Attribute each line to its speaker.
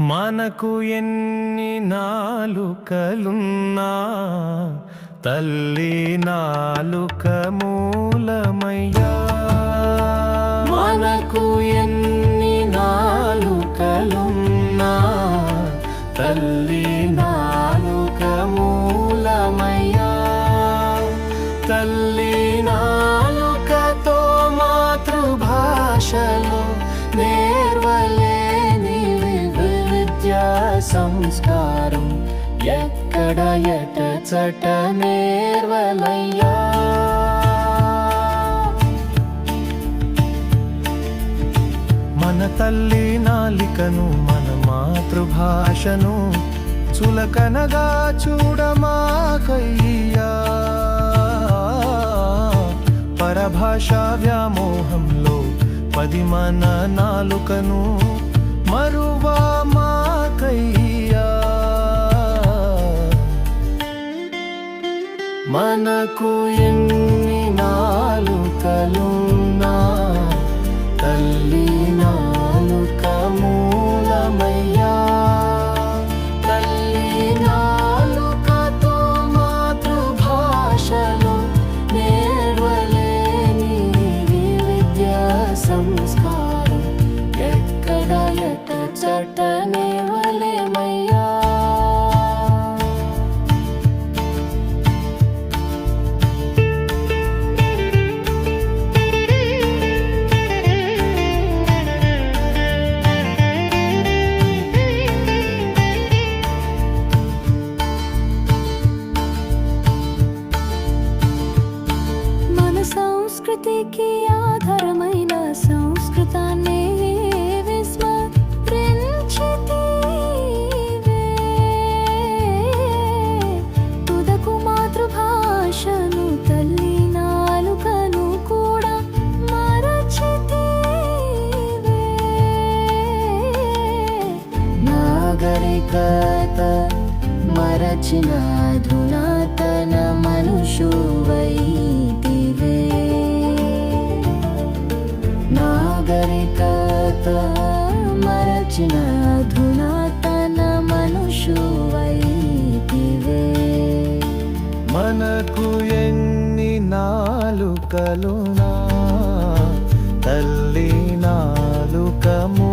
Speaker 1: మనకు ఎన్ని నాలుకలున్నా తల్లి నాలుక మూలమయ్యా. మనకు ఎన్ని నాలుకలున్నా తల్లి నాలుక మూలమయ్యా. తల్లి నాలుకతో మాతృభాషలో సంస్కారం ఎక్కడ ఎట చట నేర్వలయ్యా? మన తల్లి నాలికను మన మాతృభాషను చులకనగా చూడమాకయ్యా. పరభాషా వ్యామోహంలో పది మన నాలుకను మరువా మాకయ్యా మనకు ఎన్ని నాలుకలున్నా
Speaker 2: సంస్కృతికి ఆధారమైన సంస్కృతాన్ని విస్మరించితివే. తుదకు మాతృభాషను తల్లి నాలుకను కూడా మరచితివే.
Speaker 3: నాగరికత మరచిన అధునాతన మనుషువైతివే నాగరికత మరచిన అధునాతన మనుషువైతివే.
Speaker 1: మనకు ఎన్ని నాలుకలునా తల్లి
Speaker 3: నాలుకము